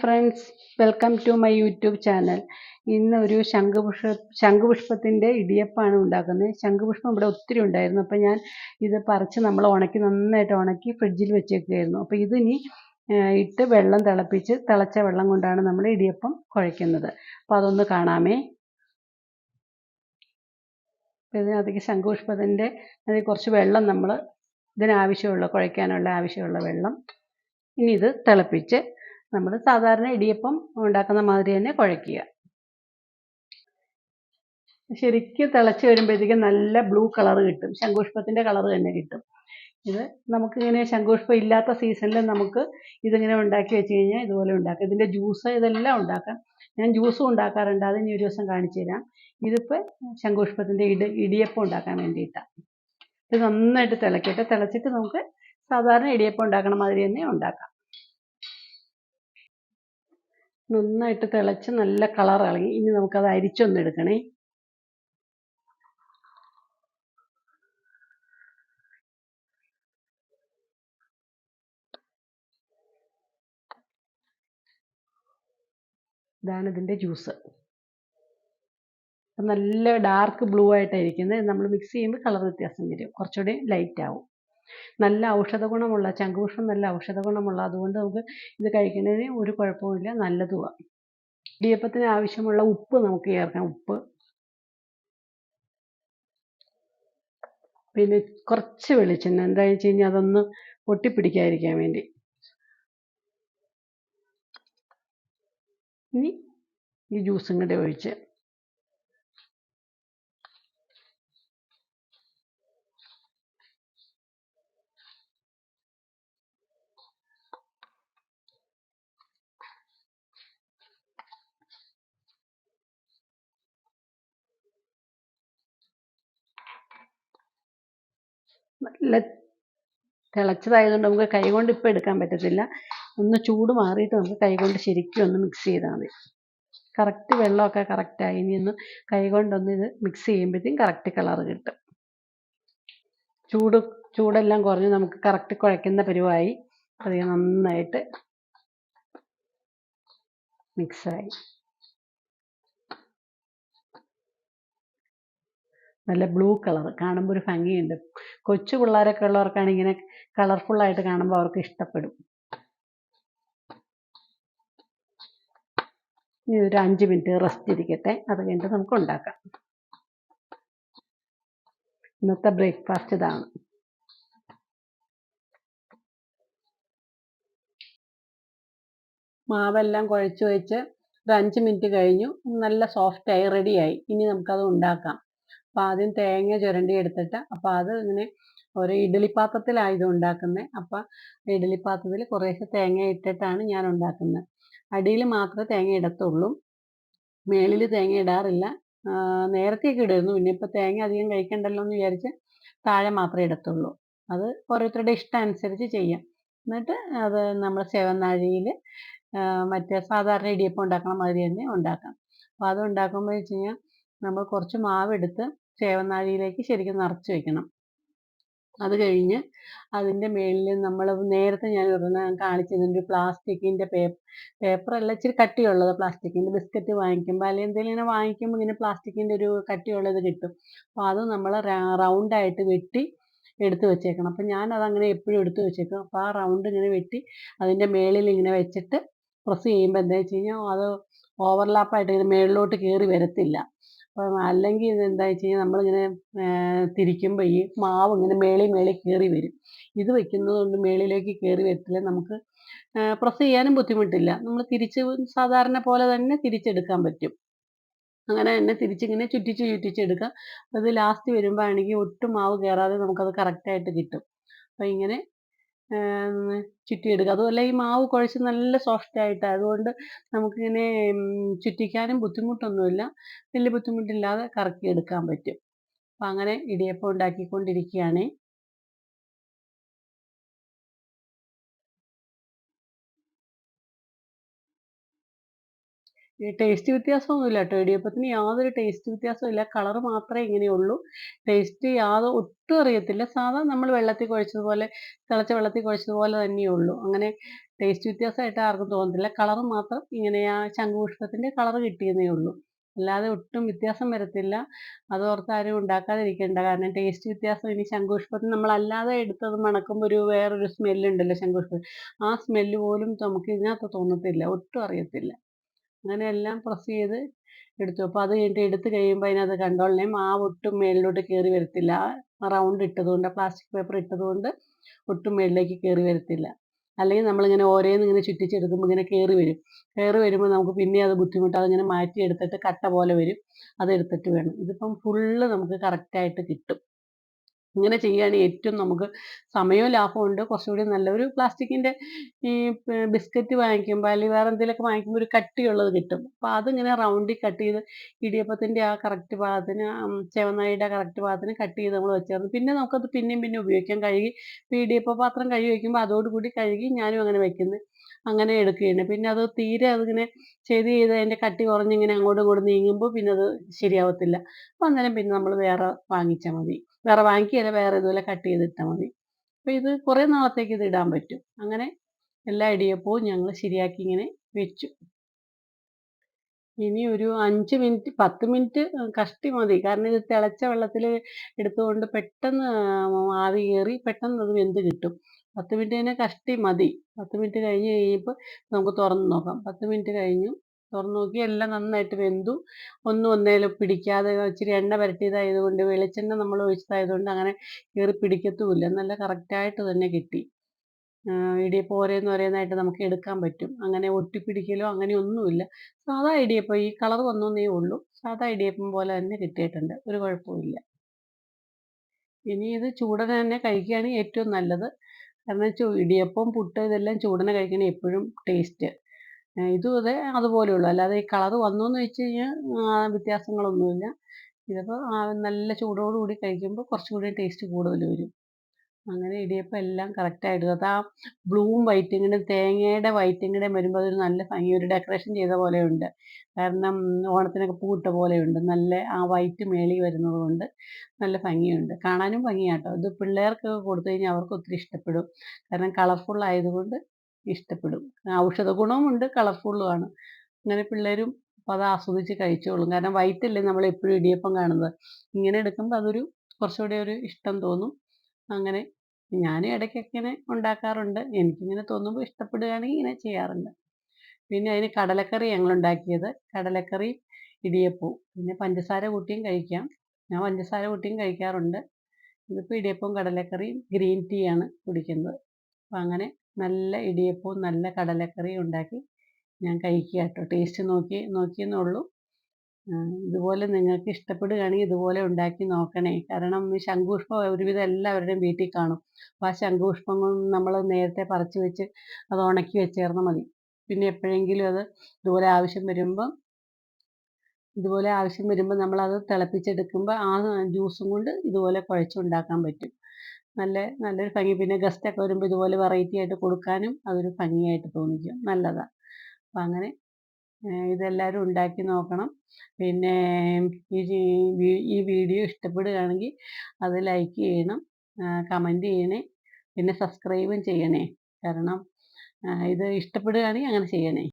Friends welcome to my YouTube channel. ഇന്ന് ഒരു ശംഖുപുഷ്പ ശംഖുപുഷ്പത്തിന്റെ ഇടിയപ്പമാണ് ഉണ്ടാക്കുന്നത്. ശംഖുപുഷ്പം ഇവിടെ ഒത്തിരി ഉണ്ടായിരുന്നു. അപ്പോൾ ഞാൻ ഇത് പറിച്ച് നമ്മൾ ഉണക്കി നന്നായിട്ട് ഉണക്കി ഫ്രിഡ്ജിൽ വെച്ചേക്കുകയായിരുന്നു അപ്പോൾ ഇതിനി ഇട്ട് വെള്ളം തിളപ്പിച്ച് തിളച്ച വെള്ളം കൊണ്ടാണ് നമ്മൾ ഇടിയപ്പം കുഴയ്ക്കുന്നത്. അപ്പോൾ അതൊന്ന് കാണാമേ. ഇതിനകത്തേക്ക് ശംഖുപുഷ്പത്തിന്റെ അതിൽ കുറച്ച് വെള്ളം നമ്മൾ ഇതിനാവശ്യമുള്ള കുഴയ്ക്കാനുള്ള ആവശ്യമുള്ള വെള്ളം ഇനി ഇത് തിളപ്പിച്ച് നമ്മൾ സാധാരണ ഇടിയപ്പം ഉണ്ടാക്കുന്ന മാതിരി തന്നെ കുഴക്കുക ശരിക്കും തിളച്ച് വരുമ്പോഴത്തേക്കും നല്ല ബ്ലൂ കളർ കിട്ടും. ശംഖുഷ്പത്തിന്റെ കളർ തന്നെ കിട്ടും. ഇത് നമുക്കിങ്ങനെ ശംഖുഷ്പം ഇല്ലാത്ത സീസണിൽ നമുക്ക് ഇതിങ്ങനെ ഉണ്ടാക്കി വെച്ച് കഴിഞ്ഞാൽ ഇതുപോലെ ഉണ്ടാക്കാം. ഇതിന്റെ ജ്യൂസ് ഇതെല്ലാം ഉണ്ടാക്കാം. ഞാൻ ജ്യൂസും ഉണ്ടാക്കാറുണ്ട്. അത് ഇനി ഒരു ദിവസം കാണിച്ചു തരാം. ഇതിപ്പോൾ ശംഖുഷ്പത്തിന്റെ ഇടി ഇടിയപ്പം ഉണ്ടാക്കാൻ വേണ്ടിയിട്ടാണ് ഇത് നന്നായിട്ട് തിളക്കട്ടെ. തിളച്ചിട്ട് നമുക്ക് സാധാരണ ഇടിയപ്പം ഉണ്ടാക്കണ മാതിരി തന്നെ ഉണ്ടാക്കാം. നന്നായിട്ട് തിളച്ച് നല്ല കളർ ഇളകി. ഇനി നമുക്കത് അരിച്ചൊന്നെടുക്കണേ ഇതാണ് ഇതിന്റെ ജ്യൂസ് നല്ല ഡാർക്ക് ബ്ലൂ ആയിട്ടായിരിക്കുന്നത് നമ്മൾ മിക്സ് ചെയ്യുമ്പോൾ കളർ വ്യത്യാസം വരും. കുറച്ചുകൂടി ലൈറ്റ് ആവും. നല്ല ഔഷധ ഗുണമുള്ള ചങ്കൂഷം നല്ല ഔഷധ ഗുണമുള്ള അതുകൊണ്ട് നമുക്ക് ഇത് കഴിക്കുന്നതിന് ഒരു കുഴപ്പമില്ല നല്ലതുമാണ് ഇടിയപ്പത്തിന് ആവശ്യമുള്ള ഉപ്പ് നമുക്ക് ചേർക്കാം ഉപ്പ്. പിന്നെ കുറച്ച് വെളിച്ചെണ്ണ എന്താണെന്ന് വെച്ച് കഴിഞ്ഞാൽ അതൊന്ന് പൊട്ടിപ്പിടിക്കാതിരിക്കാൻ വേണ്ടി. ഇനി ഈ ജ്യൂസും കൂടെ ഒഴിച്ച് നല്ല തിളച്ചതായതുകൊണ്ട് നമുക്ക് കൈകൊണ്ട് ഇപ്പം എടുക്കാൻ പറ്റത്തില്ല. ഒന്ന് ചൂട് മാറിയിട്ട് നമുക്ക് കൈകൊണ്ട് ശരിക്കും ഒന്ന് മിക്സ് ചെയ്താൽ മതി. കറക്റ്റ് വെള്ളമൊക്കെ കറക്റ്റായി ഇനി ഒന്ന് കൈകൊണ്ടൊന്ന് ഇത് മിക്സ് ചെയ്യുമ്പോഴത്തേക്കും കറക്റ്റ് കളർ കിട്ടും. ചൂട് ചൂടെല്ലാം കുറഞ്ഞ് നമുക്ക് കറക്റ്റ് കുഴയ്ക്കുന്ന പരിവായി. അത് നന്നായിട്ട് മിക്സായി നല്ല ബ്ലൂ കളർ. കാണുമ്പോൾ ഒരു ഭംഗിയുണ്ട്. കൊച്ചു പിള്ളേരൊക്കെ ഉള്ളവർക്കാണ് ഇങ്ങനെ കളർഫുള്ളായിട്ട് കാണുമ്പോൾ അവർക്ക് ഇഷ്ടപ്പെടും. ഇനി ഒരു അഞ്ച് മിനിറ്റ് റെസ്റ്റ് ഇരിക്കട്ടെ. അത് കഴിഞ്ഞിട്ട് നമുക്ക് ഉണ്ടാക്കാം. ഇന്നത്തെ ബ്രേക്ക്ഫാസ്റ്റ് ഇതാണ്. മാവെല്ലാം കുഴച്ച് വെച്ച് ഒരു അഞ്ച് മിനിറ്റ് കഴിഞ്ഞു. നല്ല സോഫ്റ്റായി റെഡിയായി. ഇനി നമുക്കത് ഉണ്ടാക്കാം. അപ്പോൾ ആദ്യം തേങ്ങ ചുരണ്ടി എടുത്തിട്ട് അപ്പോൾ അത് ഇങ്ങനെ ഒരു ഇഡ്ഡലി പാത്രത്തിലായത് ഉണ്ടാക്കുന്നത് അപ്പോൾ ഇഡ്ഡലി പാത്രത്തിൽ കുറേശ്ശെ തേങ്ങ ഇട്ടിട്ടാണ് ഞാൻ ഉണ്ടാക്കുന്നത് അടിയിൽ മാത്രമേ തേങ്ങ ഇടത്തുള്ളൂ. മേളിൽ തേങ്ങ ഇടാറില്ല. നേരത്തെയൊക്കെ ഇടുമായിരുന്നു. പിന്നെ ഇപ്പോൾ തേങ്ങ അധികം കഴിക്കണ്ടല്ലോ എന്ന് വിചാരിച്ച് താഴെ മാത്രമേ ഇടത്തുള്ളൂ. അത് ഓരോരുത്തരുടെ ഇഷ്ടം അനുസരിച്ച് ചെയ്യാം. എന്നിട്ട് അത് നമ്മൾ ചെവനാഴിയിൽ മറ്റേ സാധാരണ ഇടിയപ്പം ഉണ്ടാക്കണ മാതിരി തന്നെ ഉണ്ടാക്കാം. അപ്പോൾ അത് ഉണ്ടാക്കുമ്പോൾ വെച്ച് കഴിഞ്ഞാൽ നമ്മൾ കുറച്ച് മാവെടുത്ത് ചേവനാഴിയിലേക്ക് ശരിക്കും നിറച്ച് വെക്കണം. അത് കഴിഞ്ഞ് അതിന്റെ മേളിൽ നമ്മൾ നേരത്തെ ഞാൻ ഒരെണ്ണം കാണിച്ചതിന്റെ ഒരു പ്ലാസ്റ്റിക്കിന്റെ പേപ്പർ പേപ്പറല്ല ഇച്ചിരി കട്ടിയുള്ളത് പ്ലാസ്റ്റിക്കിന്റെ ബിസ്ക്കറ്റ് വാങ്ങിക്കുമ്പോൾ അല്ലെങ്കിൽ എന്തെങ്കിലും ഇങ്ങനെ വാങ്ങിക്കുമ്പോൾ ഇങ്ങനെ പ്ലാസ്റ്റിക്കിന്റെ ഒരു കട്ടിയുള്ളത് കിട്ടും. അപ്പോൾ അത് നമ്മൾ റൗണ്ടായിട്ട് വെട്ടി എടുത്തു വെച്ചേക്കണം. അപ്പം ഞാൻ അതങ്ങനെ എപ്പോഴും എടുത്തു വെച്ചേക്കും. അപ്പോൾ ആ റൗണ്ട് ഇങ്ങനെ വെട്ടി അതിന്റെ മേളിൽ ഇങ്ങനെ വെച്ചിട്ട് പ്രസ് ചെയ്യുമ്പോൾ എന്താ വെച്ച് കഴിഞ്ഞാൽ അത് ഓവർലാപ്പായിട്ട് ഇങ്ങനെ മേളിലോട്ട് കയറി വരത്തില്ല. അപ്പം അല്ലെങ്കിൽ ഇത് എന്താ വെച്ച് കഴിഞ്ഞാൽ നമ്മളിങ്ങനെ തിരിക്കുമ്പോൾ ഈ മാവ് ഇങ്ങനെ മേളിൽ മേളിൽ കയറി വരും. ഇത് വെക്കുന്നത് കൊണ്ട് മേളിലേക്ക് കയറി വരത്തില്ല. നമുക്ക് പ്രസ് ചെയ്യാനും ബുദ്ധിമുട്ടില്ല. നമ്മൾ തിരിച്ച് സാധാരണ പോലെ തന്നെ തിരിച്ചെടുക്കാൻ പറ്റും. അങ്ങനെ തന്നെ തിരിച്ചിങ്ങനെ ചുറ്റിച്ച് ചുറ്റിച്ചെടുക്കാം അത് ലാസ്റ്റ് വരുമ്പോൾ ആണെങ്കിൽ ഒട്ടും മാവ് കയറാതെ നമുക്കത് കറക്റ്റായിട്ട് കിട്ടും. അപ്പം ഇങ്ങനെ ചുറ്റിയെടുക്കുക. അതുമല്ല ഈ മാവ് കുഴച്ച് നല്ല സോഫ്റ്റ് ആയിട്ട് അതുകൊണ്ട് നമുക്കിങ്ങനെ ചുറ്റിക്കാനും ബുദ്ധിമുട്ടൊന്നുമില്ല. വലിയ ബുദ്ധിമുട്ടില്ലാതെ കറക്കി എടുക്കാൻ പറ്റും. അപ്പം അങ്ങനെ ഇടിയപ്പം ഉണ്ടാക്കിക്കൊണ്ടിരിക്കുകയാണ്. ടേസ്റ്റ് വ്യത്യാസമൊന്നുമില്ല കേട്ടോ. ഇടിയപ്പത്തിന് യാതൊരു ടേസ്റ്റ് വ്യത്യാസവും ഇല്ല കളർ മാത്രമേ ഇങ്ങനെയുള്ളൂ ടേസ്റ്റ് യാതൊ ഒട്ടും അറിയത്തില്ല. സാധാ നമ്മൾ വെള്ളത്തിൽ കുഴച്ചതുപോലെ തിളച്ച വെള്ളത്തിൽ കുഴച്ചതുപോലെ തന്നെയുള്ളൂ അങ്ങനെ ടേസ്റ്റ് വ്യത്യാസമായിട്ട് ആർക്കും തോന്നത്തില്ല. കളർ മാത്രം ഇങ്ങനെ ആ ശംഖുപുഷ്പത്തിന്റെ കളർ കിട്ടിയെന്നേ ഉള്ളൂ. അല്ലാതെ ഒട്ടും വ്യത്യാസം വരത്തില്ല. അതോർത്ത് ആരും ഉണ്ടാക്കാതിരിക്കേണ്ട. കാരണം ടേസ്റ്റ് വ്യത്യാസം ഇനി ശംഖുപുഷ്പത്തിന് നമ്മളല്ലാതെ എടുത്തത് മണക്കുമ്പോൾ ഒരു വേറൊരു സ്മെല്ലുണ്ടല്ലോ ശംഖുപുഷ്പത്തിന് ആ സ്മെല്ല് പോലും നമുക്ക് ഇതിനകത്ത് തോന്നത്തില്ല. ഒട്ടും അറിയത്തില്ല. അങ്ങനെ എല്ലാം പ്രസ് ചെയ്ത് എടുത്തു. അപ്പോൾ അത് കഴിഞ്ഞിട്ട് എടുത്ത് കഴിയുമ്പോൾ അതിനകത്ത് കണ്ടോളിനെ മാവ് ഒട്ടും മേളിലോട്ട് കയറി വരത്തില്ല. റൗണ്ട് ഇട്ടതുകൊണ്ട് പ്ലാസ്റ്റിക് പേപ്പർ ഇട്ടതുകൊണ്ട് ഒട്ടും മേളിലേക്ക് കയറി വരത്തില്ല. അല്ലെങ്കിൽ നമ്മളിങ്ങനെ ഓരോന്ന് ഇങ്ങനെ ചുറ്റിച്ചെടുക്കുമ്പോൾ ഇങ്ങനെ കയറി വരും. കയറി വരുമ്പോൾ നമുക്ക് പിന്നെ അത് ബുദ്ധിമുട്ട് അതിങ്ങനെ മാറ്റി എടുത്തിട്ട് കട്ട പോലെ വരും. അതെടുത്തിട്ട് വേണം. ഇതിപ്പം ഫുള്ള് നമുക്ക് കറക്റ്റായിട്ട് കിട്ടും. ഇങ്ങനെ ചെയ്യുകയാണ് ഏറ്റവും നമുക്ക് സമയവും ലാഭമുണ്ട് കുറച്ചുകൂടി നല്ല ഒരു പ്ലാസ്റ്റിക്കിന്റെ ഈ ബിസ്ക്കറ്റ് വാങ്ങിക്കുമ്പോൾ അല്ലെങ്കിൽ വേറെ എന്തെങ്കിലുമൊക്കെ വാങ്ങിക്കുമ്പോൾ ഒരു കട്ടിയുള്ളത് കിട്ടും. അപ്പോൾ അതിങ്ങനെ റൗണ്ടിൽ കട്ട് ചെയ്ത് ഇടിയപ്പത്തിന്റെ ആ കറക്റ്റ് ഭാഗത്തിന് ചെവനായിയുടെ കറക്റ്റ് ഭാഗത്തിന് കട്ട് ചെയ്ത് നമ്മൾ വെച്ചായിരുന്നു പിന്നെ നമുക്കത് പിന്നെയും പിന്നെ ഉപയോഗിക്കാൻ കഴുകി ഇപ്പോൾ ഇടിയപ്പ പാത്രം കഴുകി വയ്ക്കുമ്പോൾ അതോടുകൂടി കഴുകി ഞാനും അങ്ങനെ വയ്ക്കുന്നത് അങ്ങനെ എടുക്കുകയാണ്. പിന്നെ അത് തീരെ അതിങ്ങനെ ചെയ്ത് ചെയ്ത് അതിന്റെ കട്ടി കുറഞ്ഞിങ്ങനെ അങ്ങോട്ടും ഇങ്ങോട്ടും നീങ്ങുമ്പോൾ പിന്നെ അത് ശരിയാവത്തില്ല. അപ്പോൾ അന്നേരം പിന്നെ നമ്മൾ വേറെ വാങ്ങിച്ചാൽ മതി. വേറെ വാങ്ങിക്കുകയല്ല വേറെ ഇതുപോലെ കട്ട് ചെയ്തിട്ടാൽ മതി. അപ്പോൾ ഇത് കുറേ നാളത്തേക്ക് ഇത് ഇടാൻ പറ്റും. അങ്ങനെ എല്ലാ ഇടിയപ്പവും ഞങ്ങൾ ശരിയാക്കി ഇങ്ങനെ വെച്ചു. ഇനി ഒരു അഞ്ച് മിനിറ്റ് പത്ത് മിനിറ്റ് കഷ്ടി മതി. കാരണം ഇത് തിളച്ച വെള്ളത്തിൽ എടുത്തുകൊണ്ട് പെട്ടെന്ന് ആവി കയറി പെട്ടെന്ന് അത് വെന്ത് കിട്ടും. പത്ത് മിനിറ്റ് തന്നെ കഷ്ടി മതി. പത്ത് മിനിറ്റ് കഴിഞ്ഞ് കഴിയുമ്പോൾ നമുക്ക് തുറന്ന് നോക്കാം. പത്ത് മിനിറ്റ് കഴിഞ്ഞു. തുറന്ന് നോക്കി എല്ലാം നന്നായിട്ട് വെന്തു. ഒന്നും ഒന്നേലും പിടിക്കാതെ ഇച്ചിരി എണ്ണ പുരട്ടിയതായതുകൊണ്ട് വെളിച്ചെണ്ണ നമ്മൾ ഒഴിച്ചതായതുകൊണ്ട് അങ്ങനെ കയറി പിടിക്കത്തുമില്ല. നല്ല കറക്റ്റായിട്ട് തന്നെ കിട്ടി. ഇടിയപ്പം ഓരോന്ന് ഓരോന്നായിട്ട് നമുക്ക് എടുക്കാൻ പറ്റും. അങ്ങനെ ഒട്ടിപ്പിടിക്കലോ അങ്ങനെ ഒന്നുമില്ല. സാധാ ഇടിയപ്പം ഈ കളർ വന്നേ ഉള്ളൂ. സാധാ ഇടിയപ്പം പോലെ തന്നെ കിട്ടിയിട്ടുണ്ട്. ഒരു കുഴപ്പമില്ല ഇനി ഇത് ചൂടനെ തന്നെ കഴിക്കുകയാണ് ഏറ്റവും നല്ലത്. കാരണം ചൂ ഇടിയപ്പം പുട്ട് ഇതെല്ലാം ചൂടനെ കഴിക്കണേ എപ്പോഴും ടേസ്റ്റ് ഇതും അതെ അതുപോലെയുള്ളൂ. അല്ലാതെ ഈ കളർ വന്നു എന്ന് വെച്ച് കഴിഞ്ഞാൽ വ്യത്യാസങ്ങളൊന്നുമില്ല. ഇതിപ്പോൾ നല്ല ചൂടോടുകൂടി കഴിക്കുമ്പോൾ കുറച്ചുകൂടി ടേസ്റ്റ് കൂടുതൽ വരും. അങ്ങനെ ഇടിയപ്പം എല്ലാം കറക്റ്റായിട്ട് അത് ആ ബ്ലൂവും വൈറ്റും കൂടെ തേങ്ങയുടെ വൈറ്റും കൂടെ വരുമ്പോൾ അതൊരു നല്ല ഭംഗി ഒരു ഡെക്കറേഷൻ ചെയ്ത പോലെയുണ്ട്. കാരണം ഓണത്തിനൊക്കെ പൂവിട്ട പോലെയുണ്ട്. നല്ല ആ വൈറ്റ് മേളി വരുന്നത് കൊണ്ട് നല്ല ഭംഗിയുണ്ട്. കാണാനും ഭംഗിയാട്ടോ. ഇത് പിള്ളേർക്കൊക്കെ കൊടുത്തു കഴിഞ്ഞാൽ അവർക്ക് ഒത്തിരി ഇഷ്ടപ്പെടും. കാരണം കളർഫുൾ ആയതുകൊണ്ട് ഇഷ്ടപ്പെടും. ഔഷധ ഗുണവുമുണ്ട് കളർഫുള്ളുമാണ് അങ്ങനെ പിള്ളേരും അപ്പോൾ അത് ആസ്വദിച്ച് കഴിച്ചോളും. കാരണം വൈറ്റല്ലേ നമ്മൾ എപ്പോഴും ഇടിയപ്പം കാണുന്നത്. ഇങ്ങനെ എടുക്കുമ്പോൾ അതൊരു കുറച്ചുകൂടി ഒരു ഇഷ്ടം തോന്നും. അങ്ങനെ ഞാനും ഇടയ്ക്കൊക്കെ ഇങ്ങനെ ഉണ്ടാക്കാറുണ്ട്. എനിക്കിങ്ങനെ തോന്നുമ്പോൾ ഇഷ്ടപ്പെടുകയാണെങ്കിൽ ഇങ്ങനെ ചെയ്യാറുണ്ട്. പിന്നെ അതിന് കടലക്കറി ഞങ്ങൾ ഉണ്ടാക്കിയത് കടലക്കറി ഇടിയപ്പവും പിന്നെ പഞ്ചസാര കൂട്ടിയും കഴിക്കാം. ഞാൻ പഞ്ചസാര കൂട്ടിയും കഴിക്കാറുണ്ട്. ഇതിപ്പോൾ ഇടിയപ്പവും കടലക്കറിയും ഗ്രീൻ ടീ ആണ് കുടിക്കുന്നത്. അപ്പം അങ്ങനെ നല്ല ഇടിയപ്പവും നല്ല കടലക്കറിയും ഉണ്ടാക്കി ഞാൻ കഴിക്കുക കേട്ടോ. ടേസ്റ്റ് നോക്കി നോക്കിയെന്നേ ഉള്ളൂ. ഇതുപോലെ നിങ്ങൾക്ക് ഇഷ്ടപ്പെടുകയാണെങ്കിൽ ഇതുപോലെ ഉണ്ടാക്കി നോക്കണേ. കാരണം ഈ ശംഖുപുഷ്പം ഒരുവിധം എല്ലാവരുടെയും വീട്ടിൽ കാണും. അപ്പോൾ ആ ശംഖുപുഷ്പം നമ്മൾ നേരത്തെ പറിച്ച് വെച്ച് അത് ഉണക്കി വെച്ചേർന്നാൽ മതി. പിന്നെ എപ്പോഴെങ്കിലും അത് ഇതുപോലെ ആവശ്യം വരുമ്പം ഇതുപോലെ ആവശ്യം വരുമ്പോൾ നമ്മളത് തിളപ്പിച്ചെടുക്കുമ്പോൾ ആ ജ്യൂസും കൊണ്ട് ഇതുപോലെ കുഴച്ചുണ്ടാക്കാൻ പറ്റും. നല്ല നല്ലൊരു ഭംഗി. പിന്നെ ഗസ്റ്റൊക്കെ വരുമ്പോൾ ഇതുപോലെ വെറൈറ്റി ആയിട്ട് കൊടുക്കാനും അതൊരു ഭംഗിയായിട്ട് തോന്നിക്കും. നല്ലതാണ് അപ്പം അങ്ങനെ ഇതെല്ലാവരും ഉണ്ടാക്കി നോക്കണം. പിന്നെ ഈ വീഡിയോ ഇഷ്ടപ്പെടുകയാണെങ്കിൽ അത് ലൈക്ക് ചെയ്യണം കമന്റ് ചെയ്യണേ പിന്നെ സബ്സ്ക്രൈബും ചെയ്യണേ. കാരണം ഇത് ഇഷ്ടപ്പെടുകയാണെങ്കിൽ അങ്ങനെ ചെയ്യണേ.